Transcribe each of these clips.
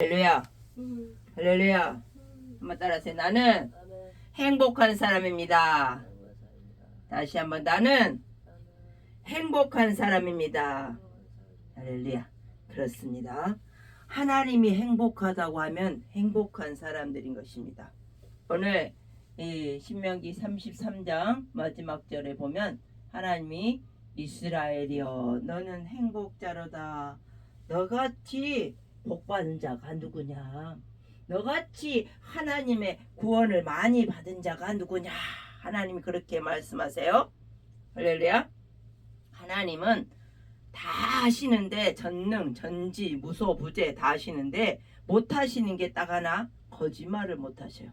할렐루야. 음, 할렐루야. 한번 따라하세요. 나는. 행복한 사람입니다. 다시 한번 나는 행복한 사람입니다. 할렐루야. 그렇습니다. 하나님이 행복하다고 하면 행복한 사람들인 것입니다. 오늘 이 신명기 33장 마지막 절에 보면 하나님이 이스라엘이여 너는 행복자로다. 너같이 복받은 자가 누구냐? 너같이 하나님의 구원을 많이 받은 자가 누구냐? 하나님이 그렇게 말씀하세요. 할렐루야. 하나님은 다 하시는데 전능, 전지, 무소, 부재 다 하시는데 못 하시는 게 딱 하나 거짓말을 못 하셔요.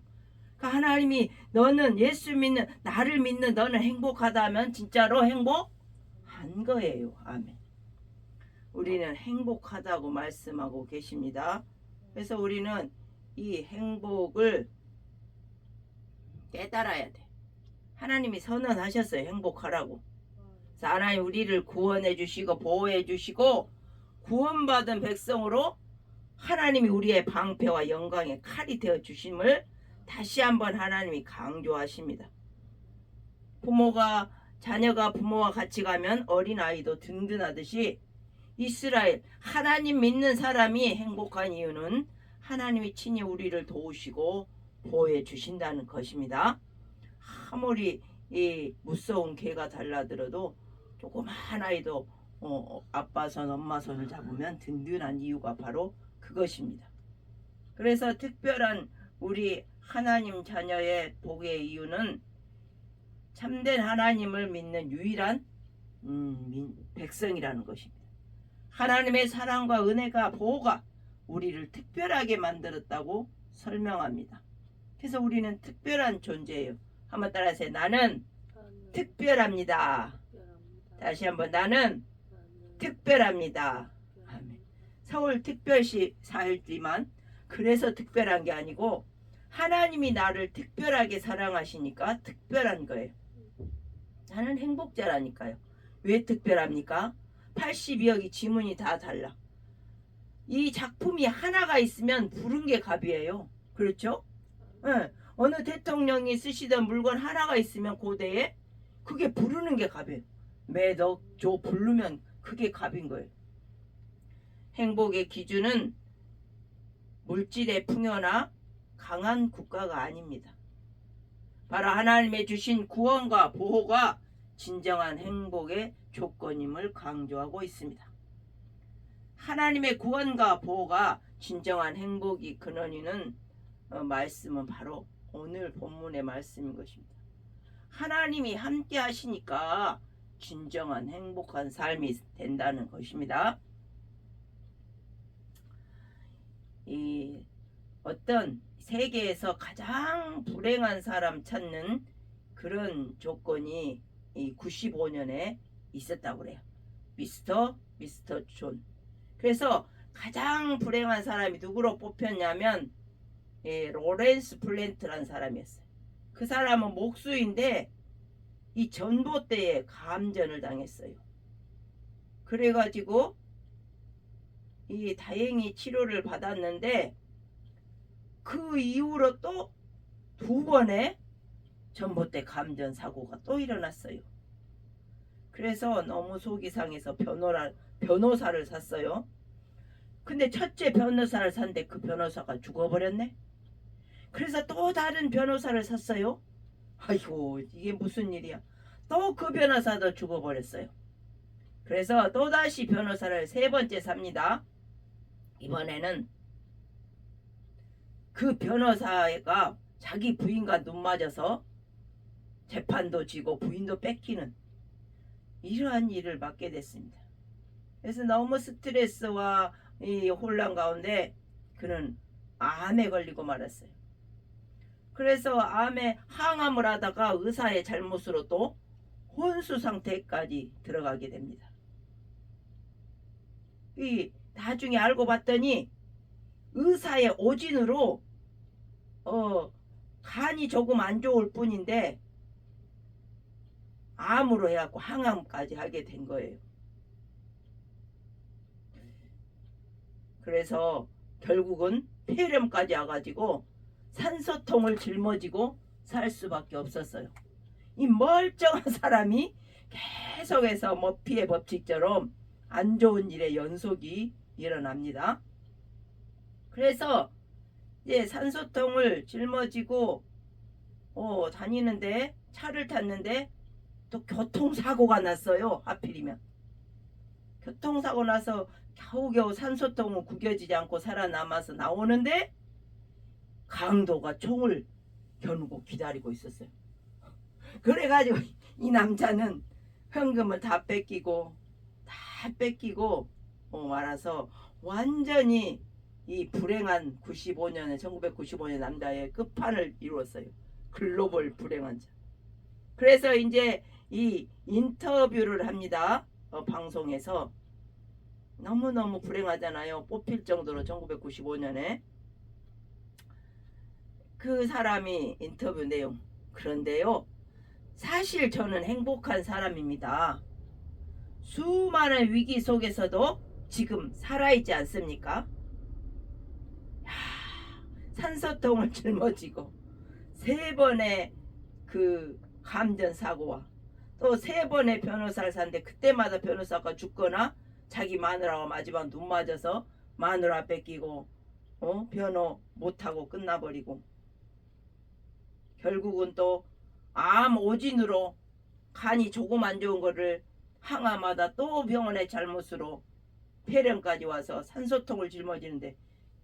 그러니까 하나님이 너는 예수 믿는 나를 믿는 너는 행복하다면 진짜로 행복한 거예요. 아멘. 우리는 행복하다고 말씀하고 계십니다. 그래서 우리는 이 행복을 깨달아야 돼. 하나님이 선언하셨어요. 행복하라고. 그래서 하나님 우리를 구원해 주시고 보호해 주시고 구원받은 백성으로 하나님이 우리의 방패와 영광의 칼이 되어 주심을 다시 한번 하나님이 강조하십니다. 부모가 자녀가 부모와 같이 가면 어린 아이도 든든하듯이 이스라엘 하나님 믿는 사람이 행복한 이유는 하나님이 친히 우리를 도우시고 보호해 주신다는 것입니다. 아무리 이 무서운 개가 달라들어도 조그만 아이도 어, 아빠 손 엄마 손을 잡으면 든든한 이유가 바로 그것입니다. 그래서 특별한 우리 하나님 자녀의 복의 이유는 참된 하나님을 믿는 유일한 음, 민- 백성이라는 것입니다. 하나님의 사랑과 은혜가 보호가 우리를 특별하게 만들었다고 설명합니다. 그래서 우리는 특별한 존재예요. 한번 따라하세요. 나는. 특별합니다. 다시 한번 나는. 특별합니다. 아멘. 서울 특별시 살지만 그래서 특별한 게 아니고 하나님이 나를 특별하게 사랑하시니까 특별한 거예요. 나는 행복자라니까요. 왜 특별합니까? 82억이 지문이 다 달라. 이 작품이 하나가 있으면 부른 게 값이에요. 그렇죠? 예. 어느 대통령이 쓰시던 물건 하나가 있으면 고대에 그게 부르는 게 값이에요. 매덕 조 부르면 그게 값인 거예요. 행복의 기준은 물질의 풍요나 강한 국가가 아닙니다. 바로 하나님의 주신 구원과 보호가 진정한 행복의 조건임을 강조하고 있습니다. 하나님의 구원과 보호가 진정한 행복이 근원이는 어, 말씀은 바로 오늘 본문의 말씀인 것입니다. 하나님이 함께 하시니까 진정한 행복한 삶이 된다는 것입니다. 이 어떤 세계에서 가장 불행한 사람 찾는 그런 조건이 이 95년에 있었다고 그래요. 미스터 미스터 존. 그래서 가장 불행한 사람이 누구로 뽑혔냐면 예, 로렌스 플랜트라는 사람이었어요. 그 사람은 목수인데 이 전봇대에 감전을 당했어요. 그래가지고 이 다행히 치료를 받았는데 그 이후로 또 두 번의 전봇대 감전 사고가 또 일어났어요. 그래서 너무 속이 상해서 변호라, 변호사를 샀어요. 근데 첫째 변호사를 샀는데 그 변호사가 죽어버렸네. 그래서 또 다른 변호사를 샀어요. 아이고 이게 무슨 일이야. 또 그 변호사도 죽어버렸어요. 그래서 또다시 변호사를 세 번째 삽니다. 이번에는 그 변호사가 자기 부인과 눈 맞아서 재판도 지고 부인도 뺏기는 이러한 일을 맡게 됐습니다. 그래서 너무 스트레스와 이 혼란 가운데 그는 암에 걸리고 말았어요. 그래서 암에 항암을 하다가 의사의 잘못으로 또 혼수 상태까지 들어가게 됩니다. 이 나중에 알고 봤더니 의사의 오진으로 어 간이 조금 안 좋을 뿐인데 암으로 해갖고 항암까지 하게 된 거예요. 그래서 결국은 폐렴까지 와가지고 산소통을 짊어지고 살 수밖에 없었어요. 이 멀쩡한 사람이 계속해서 머피의 법칙처럼 안 좋은 일의 연속이 일어납니다. 그래서 이제 산소통을 짊어지고 어, 다니는데 차를 탔는데 또 교통사고가 났어요. 하필이면. 교통사고 나서 겨우겨우 산소통은 구겨지지 않고 살아남아서 나오는데 강도가 총을 겨누고 기다리고 있었어요. 그래가지고 이 남자는 현금을 다 뺏기고 다 뺏기고 어, 말아서 완전히 이 불행한 95년에 1995년 남자의 끝판을 이루었어요. 글로벌 불행한 자. 그래서 이제 이 인터뷰를 합니다. 어, 방송에서 너무너무 불행하잖아요. 뽑힐 정도로 1995년에 그 사람이 인터뷰 내용 그런데요. 사실 저는 행복한 사람입니다. 수많은 위기 속에서도 지금 살아있지 않습니까? 야, 산소통을 짊어지고 세 번의 그 감전 사고와 또 세 번의 변호사를 샀는데 그때마다 변호사가 죽거나 자기 마누라가 마지막 눈 맞아서 마누라 뺏기고 어? 변호 못하고 끝나버리고 결국은 또 암 오진으로 간이 조금 안 좋은 거를 항아마다 또 병원의 잘못으로 폐렴까지 와서 산소통을 짊어지는데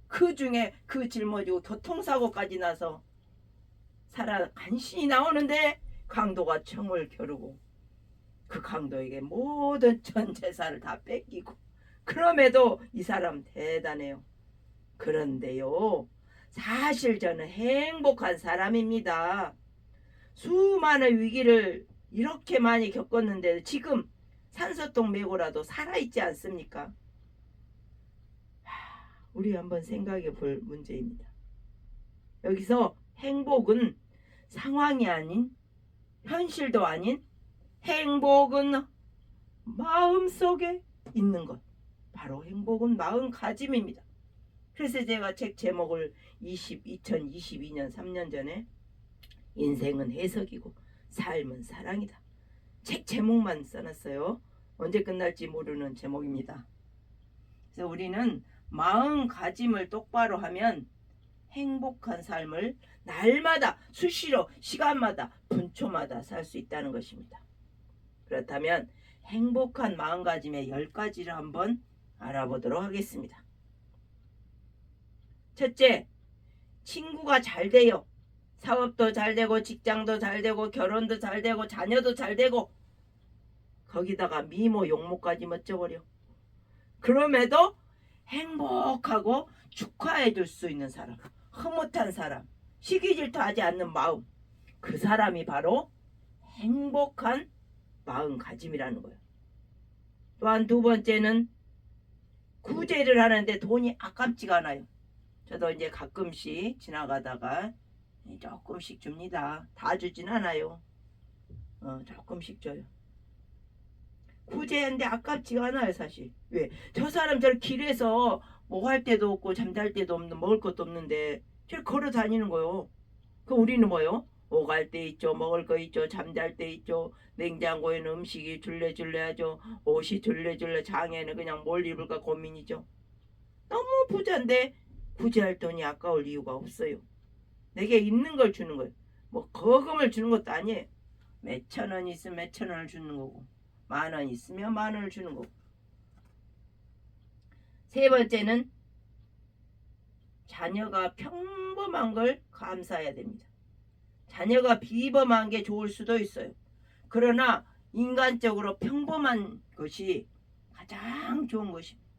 그 중에 그 짊어지고 교통사고까지 나서 살아 간신히 나오는데 강도가 청을 겨루고 그 강도에게 모든 전 재산을 다 뺏기고 그럼에도 이 사람 대단해요. 그런데요. 사실 저는 행복한 사람입니다. 수많은 위기를 이렇게 많이 겪었는데 지금 산소통 메고라도 살아있지 않습니까? 하, 우리 한번 생각해 볼 문제입니다. 여기서 행복은 상황이 아닌 현실도 아닌 행복은 마음속에 있는 것. 바로 행복은 마음가짐입니다. 그래서 제가 책 제목을 20, 2022년 3년 전에 인생은 해석이고 삶은 사랑이다. 책 제목만 써놨어요. 언제 끝날지 모르는 제목입니다. 그래서 우리는 마음가짐을 똑바로 하면 행복한 삶을 날마다 수시로 시간마다 분초마다 살 수 있다는 것입니다. 그렇다면 행복한 마음가짐의 열 가지를 한번 알아보도록 하겠습니다. 첫째, 친구가 잘 돼요. 사업도 잘 되고 직장도 잘 되고 결혼도 잘 되고 자녀도 잘 되고 거기다가 미모 용모까지 멋져버려. 그럼에도 행복하고 축하해 줄 수 있는 사람, 흐뭇한 사람, 시기 질투하지 않는 마음. 그 사람이 바로 행복한 마음가짐이라는 거예요. 또한 두 번째는 구제를 하는데 돈이 아깝지가 않아요. 저도 이제 가끔씩 지나가다가 조금씩 줍니다. 다 주진 않아요. 어, 조금씩 줘요. 구제하는데 아깝지가 않아요, 사실. 왜? 저 사람 저 길에서 뭐 할 때도 없고 잠잘 때도 없는 먹을 것도 없는데 저 걸어 다니는 거요. 그 우리는 뭐요? 오갈 때 있죠, 먹을 거 있죠, 잠잘 때 있죠. 냉장고에는 음식이 줄래줄래 하죠. 옷이 줄래줄래 장에는 그냥 뭘 입을까 고민이죠. 너무 부자인데 구제할 돈이 아까울 이유가 없어요. 내게 있는 걸 주는 거예요. 뭐 거금을 주는 것도 아니에요. 몇 천 원 있으면 몇 천 원을 주는 거고 만 원 있으면 만 원을 주는 거고 세 번째는 자녀가 평범한 걸 감사해야 됩니다. 자녀가 비범한 게 좋을 수도 있어요. 그러나 인간적으로 평범한 것이 가장 좋은 것입니다.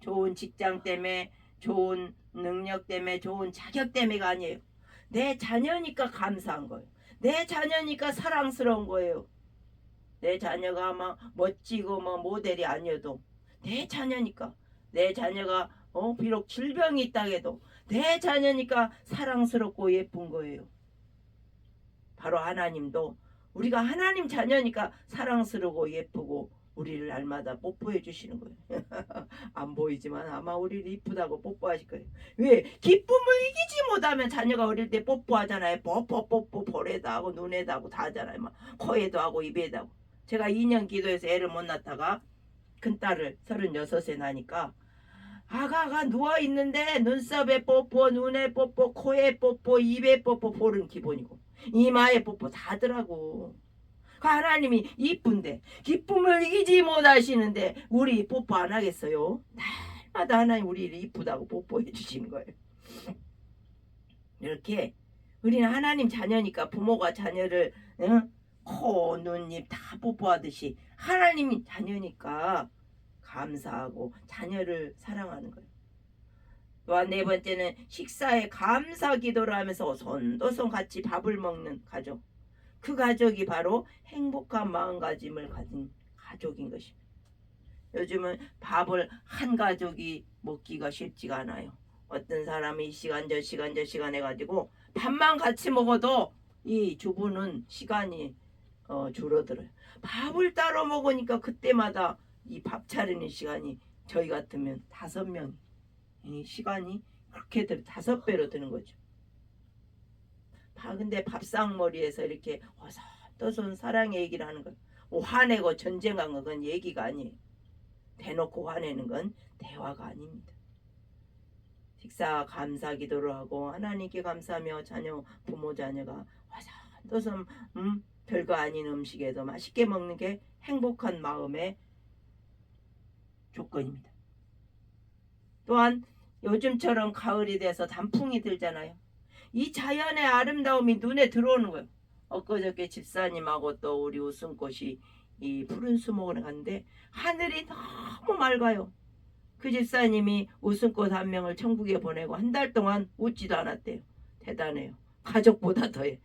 좋은 직장 때문에 좋은 능력 때문에 좋은 자격 때문에가 아니에요. 내 자녀니까 감사한 거예요. 내 자녀니까 사랑스러운 거예요. 내 자녀가 막 멋지고 뭐 모델이 아니어도 내 자녀니까 내 자녀가 어 비록 질병이 있다 해도 내 자녀니까 사랑스럽고 예쁜 거예요. 바로 하나님도 우리가 하나님 자녀니까 사랑스러고 예쁘고 우리를 날마다 뽀뽀해 주시는 거예요. 안 보이지만 아마 우리를 이쁘다고 뽀뽀하실 거예요. 왜? 기쁨을 이기지 못하면 자녀가 어릴 때 뽀뽀하잖아요. 뽀뽀 뽀뽀 볼에도 하고 눈에도 하고 다 하잖아요. 막 코에도 하고 입에도 하고. 제가 2년 기도해서 애를 못 낳다가 큰딸을 36에 나니까 아가가 누워 있는데 눈썹에 뽀뽀, 눈에 뽀뽀, 코에 뽀뽀, 입에 뽀뽀, 볼은 기본이고 이마에 뽀뽀 다 하더라고. 그 하나님이 이쁜데 기쁨을 이기지 못하시는데 우리 뽀뽀 안 하겠어요? 날마다 하나님 우리를 이쁘다고 뽀뽀해 주시는 거예요. 이렇게 우리는 하나님 자녀니까 부모가 자녀를 응? 코, 눈, 입 다 뽀뽀하듯이 하나님이 자녀니까 감사하고 자녀를 사랑하는 거예요. 또한 네 번째는 식사에 감사 기도를 하면서 손도손 같이 밥을 먹는 가족. 그 가족이 바로 행복한 마음가짐을 가진 가족인 것입니다. 요즘은 밥을 한 가족이 먹기가 쉽지가 않아요. 어떤 사람이 이 시간 저 시간 저 시간 해가지고 밥만 같이 먹어도 이 주부는 시간이 어, 줄어들어요. 밥을 따로 먹으니까 그때마다 이 밥 차리는 시간이 저희 같으면 다섯 명이 시간이 그렇게 들 다섯 배로 드는 거죠. 다 근데 밥상머리에서 이렇게 어선떠선 사랑의 얘기를 하는. 뭐 화내고 전쟁한 건 얘기가 아니에요. 대놓고 화내는 건 대화가 아닙니다. 식사 감사 기도를 하고 하나님께 감사하며 자녀 부모 자녀가 어선떠선 음, 별거 아닌 음식에도 맛있게 먹는 게 행복한 마음의 조건입니다. 또한 요즘처럼 가을이 돼서 단풍이 들잖아요. 이 자연의 아름다움이 눈에 들어오는 거예요. 엊그저께 집사님하고 또 우리 웃음꽃이 이 푸른 수목을 갔는데 하늘이 너무 맑아요. 그 집사님이 웃음꽃 한 명을 천국에 보내고 한 달 동안 웃지도 않았대요. 대단해요. 가족보다 더해.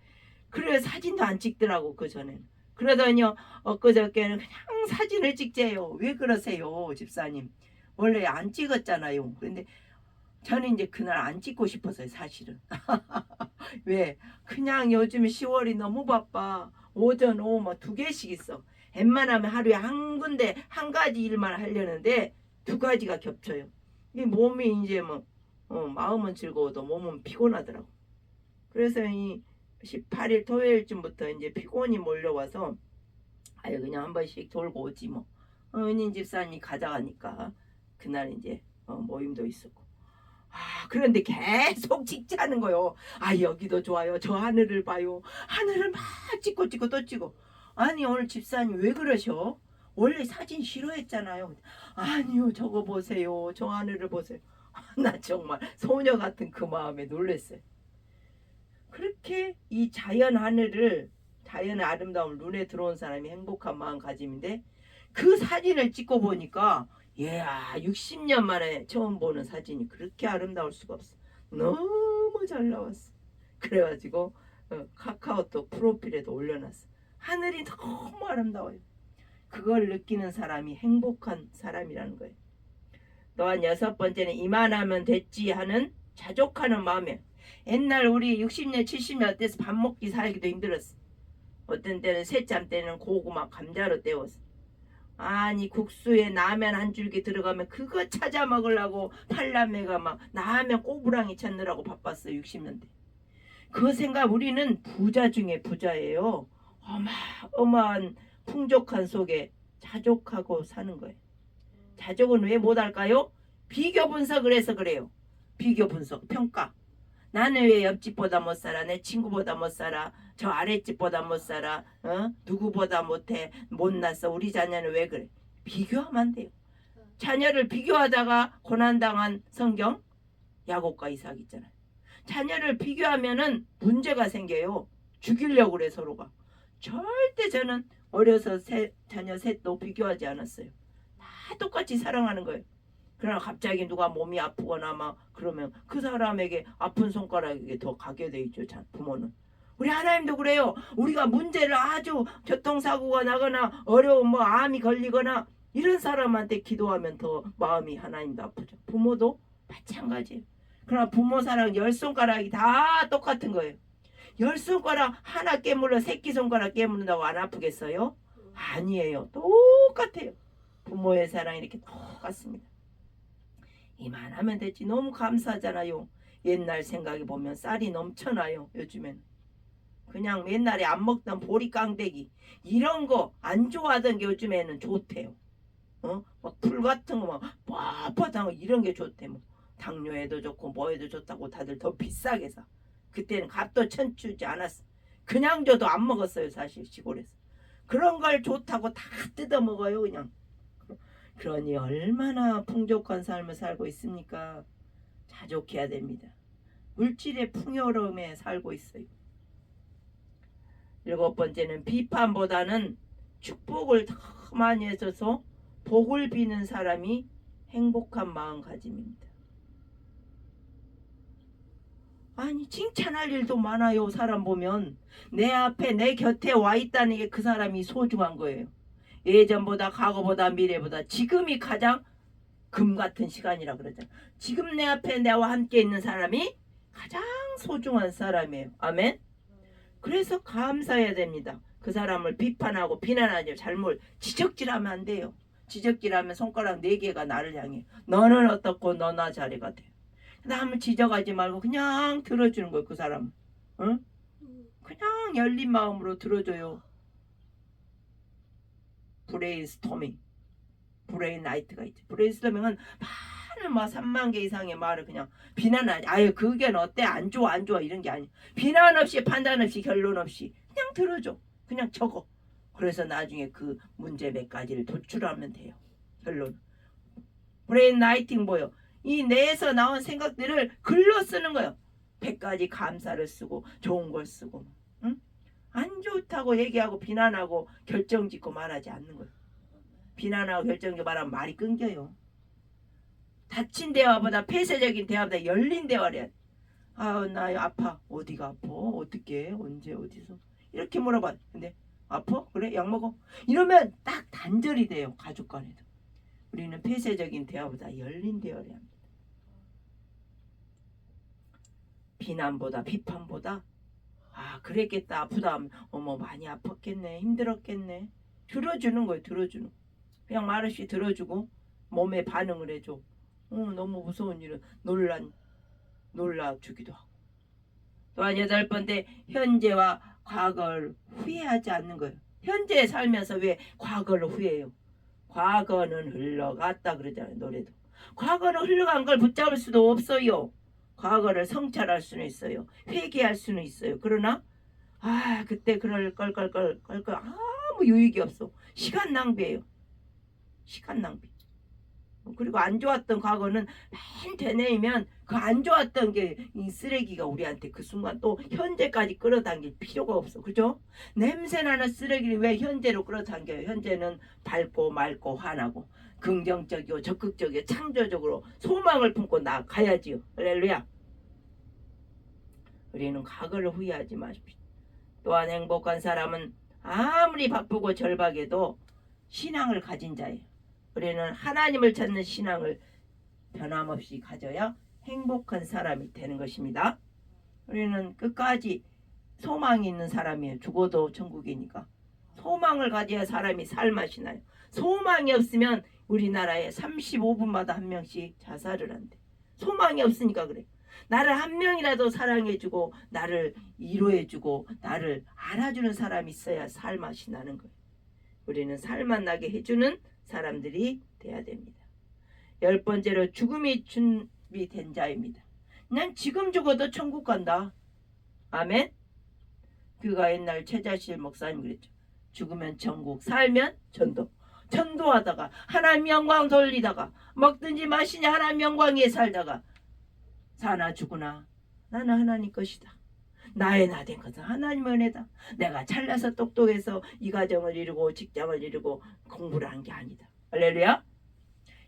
그래 사진도 안 찍더라고 그 전에는. 그러더니요 엊그저께는 그냥 사진을 찍재요. 왜 그러세요 집사님? 원래 안 찍었잖아요. 그런데 저는 이제 그날 안 찍고 싶었어요 사실은. 왜? 그냥 요즘 10월이 너무 바빠. 오전 오후 뭐두 개씩 있어. 웬만하면 하루에 한 군데 한 가지 일만 하려는데 두 가지가 겹쳐요. 이 몸이 이제 뭐 어, 마음은 즐거워도 몸은 피곤하더라고. 그래서 이 18일 토요일쯤부터 이제 피곤이 몰려와서 아유 그냥 한 번씩 돌고 오지 뭐. 어, 은인 집사님이 가져가니까 그날 이제 어, 모임도 있었고. 아 그런데 계속 찍자는 거요. 아 여기도 좋아요. 저 하늘을 봐요. 하늘을 막 찍고 찍고 또 찍고 아니 오늘 집사님 왜 그러셔? 원래 사진 싫어했잖아요. 아니요 저거 보세요. 저 하늘을 보세요. 나 정말 소녀 같은 그 마음에 놀랐어요 그렇게 이 자연 하늘을 자연의 아름다움을 눈에 들어온 사람이 행복한 마음가짐인데 그 사진을 찍고 보니까 이야 60년 만에 처음 보는 사진이 그렇게 아름다울 수가 없어. 너무 잘 나왔어. 그래가지고 어, 카카오톡 프로필에도 올려놨어. 하늘이 너무 아름다워요. 그걸 느끼는 사람이 행복한 사람이라는 거예요. 또한 여섯 번째는 이만하면 됐지 하는 자족하는 마음이에요 옛날 우리 60년 70년 때서 밥 먹기 살기도 힘들었어. 어떤 때는 새참 때는 고구마 감자로 때웠어. 아니 국수에 라면 한 줄기 들어가면 그거 찾아 먹으려고 팔남매가 막 라면 꼬부랑이 찾느라고 바빴어 60년대. 그 생각 우리는 부자 중에 부자예요. 어마어마한 풍족한 속에 자족하고 사는 거예요. 자족은 왜 못할까요? 비교 분석을 해서 그래요. 비교 분석, 평가. 나는 왜 옆집보다 못 살아? 내 친구보다 못 살아? 저 아랫집보다 못 살아? 어? 누구보다 못해? 못났어? 우리 자녀는 왜 그래? 비교하면 안 돼요. 자녀를 비교하다가 고난당한 성경 야곱과 이삭 있잖아요. 자녀를 비교하면은 문제가 생겨요. 죽이려고 그래 서로가. 절대 저는 어려서 세, 자녀 셋도 비교하지 않았어요. 다 똑같이 사랑하는 거예요. 그러나 갑자기 누가 몸이 아프거나 막 그러면 그 사람에게 아픈 손가락에게 더 가게 돼 있죠. 자, 부모는. 우리 하나님도 그래요. 우리가 문제를 아주 교통사고가 나거나 어려운 뭐 암이 걸리거나 이런 사람한테 기도하면 더 마음이 하나님도 아프죠. 부모도 마찬가지예요. 그러나 부모 사랑 열 손가락이 다 똑같은 거예요. 열 손가락 하나 깨물러 새끼 손가락 깨물는다고 안 아프겠어요? 아니에요. 똑같아요. 부모의 사랑 이렇게 똑같습니다. 이만하면 됐지 너무 감사하잖아요. 옛날 생각해 보면 쌀이 넘쳐나요. 요즘엔 그냥 옛날에 안 먹던 보리깡대기 이런 거 안 좋아하던 게 요즘에는 좋대요. 어? 막 풀 같은 거막 뻣뻣한 거 이런 게 좋대 뭐. 당뇨에도 좋고 뭐에도 좋다고 다들 더 비싸게 사. 그때는 값도 천주지 않았어. 그냥 줘도 안 먹었어요 사실 시골에서. 그런 걸 좋다고 다 뜯어 먹어요 그냥. 그러니 얼마나 풍족한 삶을 살고 있습니까? 자족해야 됩니다. 물질의 풍요로움에 살고 있어요. 일곱 번째는 비판보다는 축복을 더 많이 해줘서 복을 비는 사람이 행복한 마음가짐입니다. 아니 칭찬할 일도 많아요. 사람 보면 내 앞에 내 곁에 와 있다는 게 그 사람이 소중한 거예요. 예전보다 과거보다 미래보다 지금이 가장 금 같은 시간이라 그러잖아. 지금 내 앞에 나와 함께 있는 사람이 가장 소중한 사람이에요. 아멘. 그래서 감사해야 됩니다. 그 사람을 비판하고 비난하지 잘못 지적질하면 안 돼요. 지적질하면 손가락 네 개가 나를 향해. 너는 어떻고 너나 잘해가 돼. 남을 지적하지 말고 그냥 들어주는 거예요. 그 사람. 응? 그냥 열린 마음으로 들어줘요. 브레인스토밍. 브레인 나이트가 있지. 브레인스토밍은 많은 막 3만 개 이상의 말을 그냥 비난하지. 아유 그게 어때? 안 좋아 안 좋아 이런 게 아니야. 비난 없이 판단 없이 결론 없이 그냥 들어줘. 그냥 적어. 그래서 나중에 그 문제 몇 가지를 도출하면 돼요. 결론. 브레인 라이팅 뭐요? 이 뇌에서 나온 생각들을 글로 쓰는 거예요. 100가지 감사를 쓰고 좋은 걸 쓰고. 응? 안 좋다고 얘기하고 비난하고 결정짓고 말하지 않는 거예요. 비난하고 결정짓고 말하면 말이 끊겨요. 닫힌 대화보다 폐쇄적인 대화보다 열린 대화를 돼. 아우 나 아파. 어디가 아파? 어떻게? 언제 어디서? 이렇게 물어봐. 근데 아파? 그래? 약 먹어? 이러면 딱 단절이 돼요. 가족 간에도. 우리는 폐쇄적인 대화보다 열린 대화를 합니다. 비난보다 비판보다 아 그랬겠다. 아프다. 어머 많이 아팠겠네. 힘들었겠네. 들어주는 거예요 들어주는. 거. 그냥 말 없이 들어주고 몸에 반응을 해줘. 어, 너무 무서운 일은 놀란 놀라주기도 하고. 또한 여덟 번째 현재와 과거를 후회하지 않는 거예요. 현재에 살면서 왜 과거를 후회해요? 과거는 흘러갔다 그러잖아요 노래도. 과거는 흘러간 걸 붙잡을 수도 없어요 과거를 성찰할 수는 있어요. 회개할 수는 있어요. 그러나 아 그때 그럴 걸 걸 걸 걸걸 아무 유익이 없어. 시간 낭비예요. 시간 낭비 그리고 안 좋았던 과거는 맨 되뇌이면 그 안 좋았던 게 이 쓰레기가 우리한테 그 순간 또 현재까지 끌어당길 필요가 없어. 그죠? 냄새나는 쓰레기를 왜 현재로 끌어당겨요 현재는 밝고 맑고 환하고 긍정적이고 적극적이고 창조적으로 소망을 품고 나가야지요. 할렐루야. 우리는 과거를 후회하지 마십시오. 또한 행복한 사람은 아무리 바쁘고 절박해도 신앙을 가진 자예요 우리는 하나님을 찾는 신앙을 변함없이 가져야 행복한 사람이 되는 것입니다. 우리는 끝까지 소망이 있는 사람이에요. 죽어도 천국이니까. 소망을 가져야 사람이 살맛이 나요. 소망이 없으면 우리나라에 35분마다 한 명씩 자살을 한대. 소망이 없으니까 그래. 나를 한 명이라도 사랑해주고 나를 위로해주고 나를 알아주는 사람이 있어야 살맛이 나는 거예요. 우리는 살맛 나게 해주는 사람들이 돼야 됩니다. 열 번째로 죽음이 준비된 자입니다. 난 지금 죽어도 천국 간다. 아멘. 그가 옛날 최자실 목사님 그랬죠. 죽으면 천국, 살면 전도. 전도하다가 하나님 영광 돌리다가 먹든지 마시냐 하나님 영광 위에 살다가 사나 죽으나 나는 하나님 것이다. 나의 나 된 것은 하나님의 은혜다. 내가 잘나서 똑똑해서 이 가정을 이루고 직장을 이루고 공부를 한 게 아니다. 할렐루야.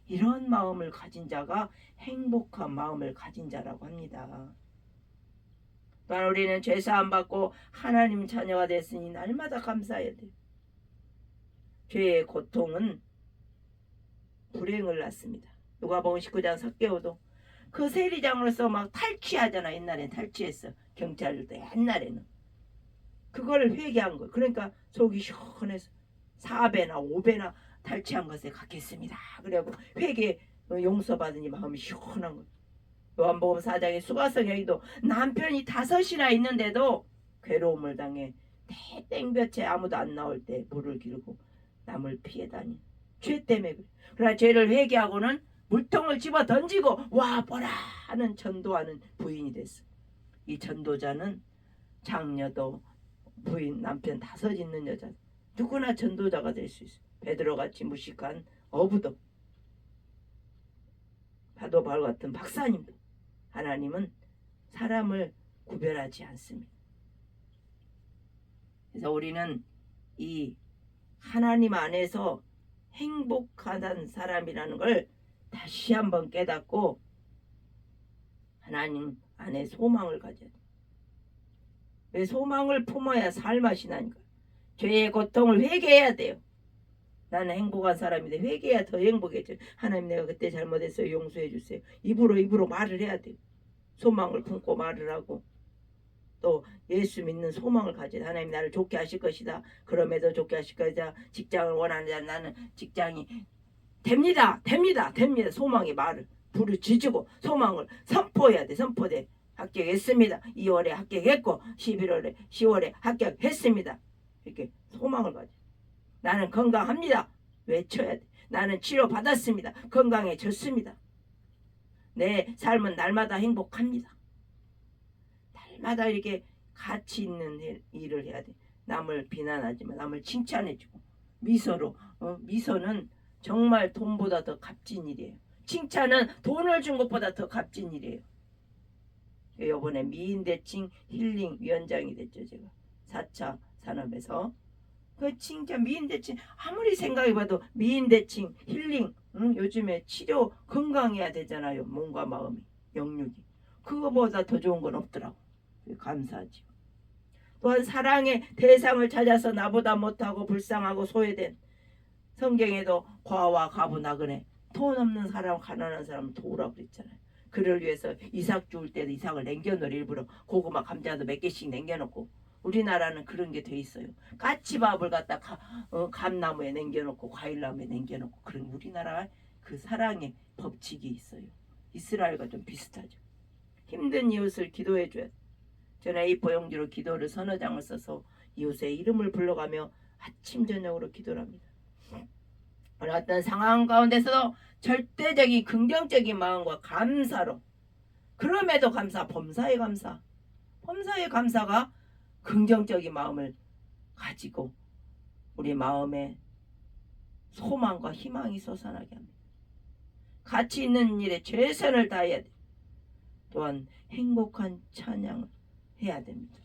이런 마음을 가진 자가 행복한 마음을 가진 자라고 합니다. 또한 우리는 죄 사함 받고 하나님 자녀가 됐으니 날마다 감사해야 돼요. 죄의 고통은 불행을 낳습니다. 누가복음 19장 석개오도 그 세리장으로서 막 탈취하잖아. 옛날엔 탈취했어. 경찰도 옛날에는. 그거를 회개한 거예요. 그러니까 속이 시원해서 4배나 5배나 탈취한 것에 갖겠습니다. 그리고 회개 용서받으니 마음이 시원한 거예요. 요한복음 4장에 수가성 여기도 남편이 다섯이나 있는데도 괴로움을 당해 땡볕에 아무도 안 나올 때 물을 기르고 남을 피해 다니 죄 때문에 그래. 그러나 죄를 회개하고는 물통을 집어 던지고 와 보라 하는 전도하는 부인이 됐어. 이 전도자는 장녀도 부인 남편 다섯 있는 여자 누구나 전도자가 될 수 있어. 베드로 같이 무식한 어부도 파도 바울 같은 박사님도 하나님은 사람을 구별하지 않습니다. 그래서 우리는 이 하나님 안에서 행복하다는 사람이라는 걸 다시 한번 깨닫고 하나님 안에 소망을 가져야 돼. 왜 소망을 품어야 살맛이 나니까. 죄의 고통을 회개해야 돼요. 나는 행복한 사람인데 회개해야 더 행복해져. 하나님 내가 그때 잘못했어요. 용서해 주세요. 입으로 입으로 말을 해야 돼요. 소망을 품고 말을 하고 또 예수 믿는 소망을 가져. 하나님 나를 좋게 하실 것이다. 그럼에도 좋게 하실 것이다. 직장을 원하는 자 나는 직장이 됩니다. 됩니다. 됩니다. 소망의 말을 부르짖고 소망을 선포해야 돼. 선포돼. 합격했습니다. 2월에 합격했고 11월에 10월에 합격했습니다. 이렇게 소망을 가져. 나는 건강합니다. 외쳐야 돼. 나는 치료 받았습니다. 건강해졌습니다. 내 삶은 날마다 행복합니다. 날마다 이렇게 가치 있는 일- 일을 해야 돼. 남을 비난하지만 남을 칭찬해주고 미소로 어, 미소는 정말 돈보다 더 값진 일이에요. 칭찬은 돈을 준 것보다 더 값진 일이에요. 이번에 미인 대칭 힐링 위원장이 됐죠 제가. 4차 산업에서. 그 칭찬 미인 대칭 아무리 생각해 봐도 미인 대칭 힐링 응? 요즘에 치료 건강해야 되잖아요 몸과 마음이 영육이. 그거보다 더 좋은 건 없더라고. 감사하지. 또한 사랑의 대상을 찾아서 나보다 못하고 불쌍하고 소외된 성경에도 과와 가부 나그네 돈 없는 사람 가난한 사람 도우라고 그랬잖아요 그를 위해서 이삭 주울 때도 이삭을 남겨놓으려 일부러 고구마 감자도 몇 개씩 남겨놓고 우리나라는 그런 게 돼 있어요. 까치밥을 갖다 가, 어, 감나무에 남겨놓고 과일나무에 남겨놓고 그런 우리나라 그 사랑의 법칙이 있어요. 이스라엘과 좀 비슷하죠. 힘든 이웃을 기도해 줘야 돼. 저는 A4 용지로 기도를 서너 장을 써서 이웃의 이름을 불러가며 아침 저녁으로 기도를 합니다. 어떤 상황 가운데서도 절대적인 긍정적인 마음과 감사로 그럼에도 감사 범사에 감사 범사에 감사가 긍정적인 마음을 가지고 우리 마음에 소망과 희망이 솟아나게 합니다. 가치 있는 일에 최선을 다해야 돼. 또한 행복한 찬양을 해야 됩니다.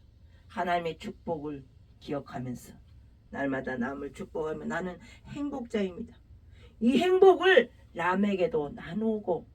하나님의 축복을 기억하면서 날마다 남을 축복하며 나는 행복자입니다. 이 행복을 남에게도 나누고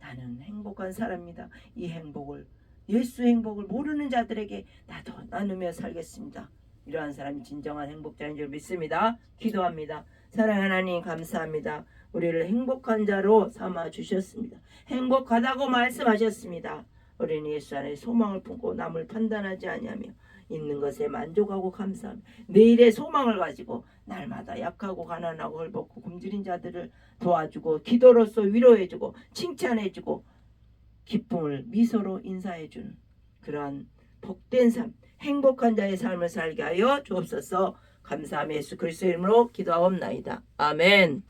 나는 행복한 사람입니다. 이 행복을 예수 행복을 모르는 자들에게 나도 나누며 살겠습니다. 이러한 사람이 진정한 행복자인 줄 믿습니다. 기도합니다. 사랑 하나님 감사합니다. 우리를 행복한 자로 삼아 주셨습니다. 행복하다고 말씀하셨습니다. 우리는 예수 안에 소망을 품고 남을 판단하지 아니하며 있는 것에 만족하고 감사하며 내일의 소망을 가지고 날마다 약하고 가난하고 헐벗고 굶주린 자들을 도와주고 기도로서 위로해주고 칭찬해주고 기쁨을 미소로 인사해주는 그러한 복된 삶, 행복한 자의 삶을 살게 하여 주옵소서. 감사함 예수 그리스도 이름으로 기도하옵나이다. 아멘.